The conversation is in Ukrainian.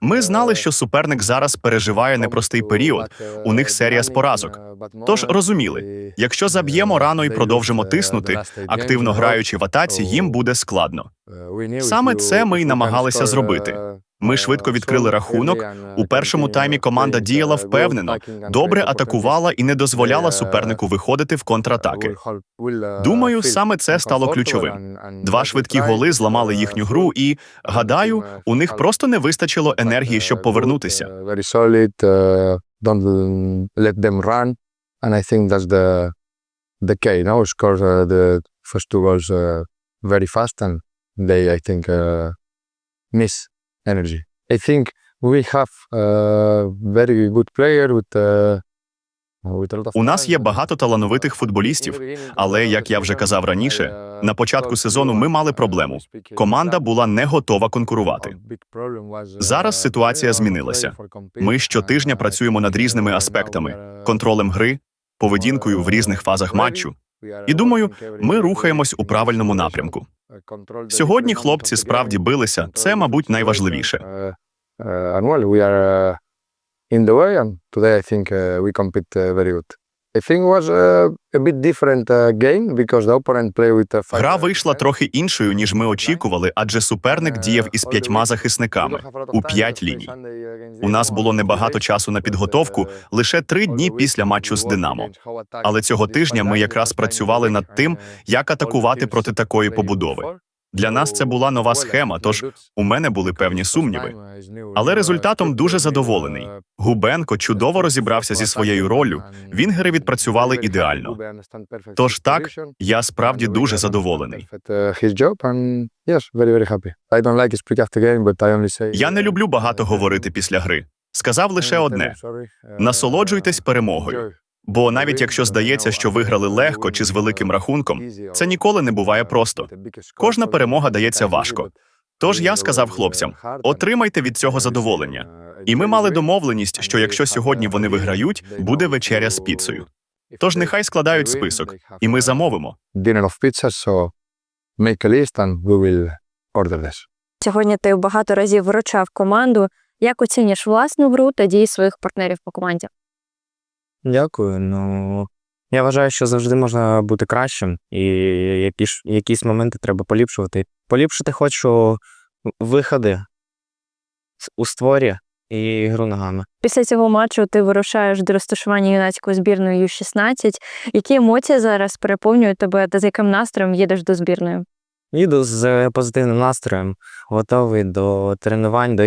Ми знали, що суперник зараз переживає непростий період. У них серія з поразок. Тож розуміли, якщо заб'ємо рано і продовжимо тиснути, активно граючи в атаці, їм буде складно. Саме це ми й намагалися зробити. Ми швидко відкрили рахунок. У першому таймі команда діяла впевнено, добре атакувала і не дозволяла супернику виходити в контратаки. Думаю, саме це стало ключовим. Два швидкі голи зламали їхню гру, і гадаю, у них просто не вистачило енергії, щоб повернутися. Uh. And I think that's the the key. Now score uh, uh, very fast, and they I think uh, miss energy. I think we have a very good player with. Uh, a У нас є багато талановитих футболістів, але, як я вже казав раніше, на початку сезону ми мали проблему. Команда була не готова конкурувати. Зараз ситуація змінилася. Ми щотижня працюємо над різними аспектами: контролем гри, поведінкою в різних фазах матчу. І думаю, ми рухаємось у правильному напрямку. Сьогодні хлопці справді билися. Це, мабуть, найважливіше. Uh, uh, and well, we are uh, in the way, and today I think uh, we compete uh, very good. Was uh, a bit different uh, game because the opponent play with uh, five. Гра вийшла трохи іншою, ніж ми очікували, адже суперник діяв із п'ятьма захисниками у п'ять ліній. У нас було небагато часу на підготовку, лише три дні після матчу з Динамо. Але цього тижня ми якраз працювали над тим, як атакувати проти такої побудови. Для нас це була нова схема, тож у мене були певні сумніви. Але результатом дуже задоволений. Губенко чудово розібрався зі своєю роллю. Вінгери відпрацювали ідеально. Тож так, я справді дуже задоволений. Я не люблю багато говорити після гри. Сказав лише одне: насолоджуйтесь перемогою. Бо навіть якщо здається, що виграли легко чи з великим рахунком, це ніколи не буває просто. Кожна перемога дається важко. Тож я сказав хлопцям: отримайте від цього задоволення. І ми мали домовленість, що якщо сьогодні вони виграють, буде вечеря з піцею. Тож нехай складають список, і ми замовимо. Сьогодні ти багато разів виручав команду. Як оцінюєш власну гру та дії своїх партнерів по команді? Дякую. Ну я вважаю, що завжди можна бути кращим, і які ж якісь моменти треба поліпшувати. Поліпшити хочу виходи у створі і гру ногами. Після цього матчу ти вирушаєш до розташування юнацької збірної Ю-16. Які емоції зараз переповнюють тебе та з яким настроєм їдеш до збірної? Їду з позитивним настроєм, готовий до тренувань, до